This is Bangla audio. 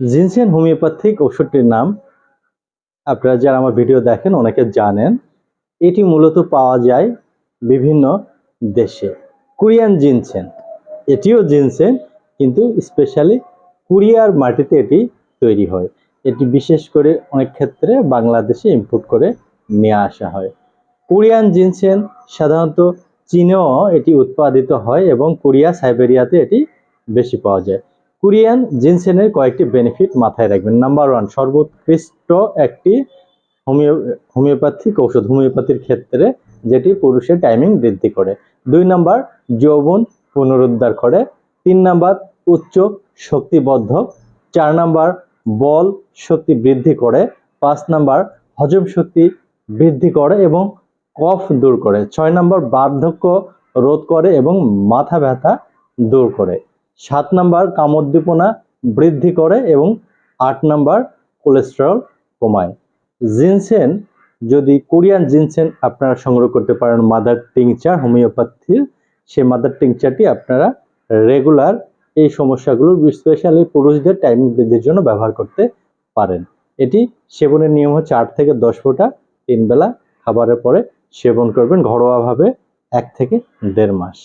জিনসেন হোমিওপ্যাথিক ওষুধটির নাম। আপনারা যারা আমার ভিডিও দেখেন, অনেকে জানেন, এটি মূলত পাওয়া যায় বিভিন্ন দেশে। কোরিয়ান জিনসেন এটিও জিনসেন কিন্তু স্পেশালি কোরিয়ার মাটিতে এটি তৈরি হয়। এটি বিশেষ করে অনেক ক্ষেত্রে বাংলাদেশে ইম্পোর্ট করে নিয়ে আসা হয়। কোরিয়ান জিনসেন সাধারণত চীনেও এটি উৎপাদিত হয় এবং কোরিয়া সাইবেরিয়াতে এটি বেশি পাওয়া যায়। কোরিয়ান জিনসেনের কয়েকটি বেনিফিট মাথায় রাখবেন। নাম্বার ওয়ান সর্বোৎকৃষ্ট একটি হোমিও, হোমিওপ্যাথিক ঔষধ। হোমিওপ্যাথির ক্ষেত্রে যেটি পুরুষের টাইমিং বৃদ্ধি করে। দুই নাম্বার যৌবন পুনরুদ্ধার করে। তিন নাম্বার উচ্চ শক্তিবদ্ধক চার নাম্বার বল শক্তি বৃদ্ধি করে। পাঁচ নাম্বার হজম শক্তি বৃদ্ধি করে এবং কফ দূর করে। ছয় নম্বর বার্ধক্য রোধ করে এবং মাথা ব্যথা দূর করে। সাত নাম্বার কামোদ্দীপনা বৃদ্ধি করে এবং আট নাম্বার কোলেস্টেরল কমায়। জিনসেন, যদি কোরিয়ান জিনসেন আপনারা সংগ্রহ করতে পারেন মাদার টিংচার, হোমিওপ্যাথির, সেই মাদার টিংচারটি আপনারা রেগুলার এই সমস্যাগুলো স্পেশালি পুরুষদের টাইম বৃদ্ধির জন্য ব্যবহার করতে পারেন। এটি সেবনের নিয়ম হচ্ছে আট থেকে দশ ফোঁটা তিন বেলা খাবারের পরে সেবন করবেন ঘরোয়াভাবে এক থেকে দেড় মাস।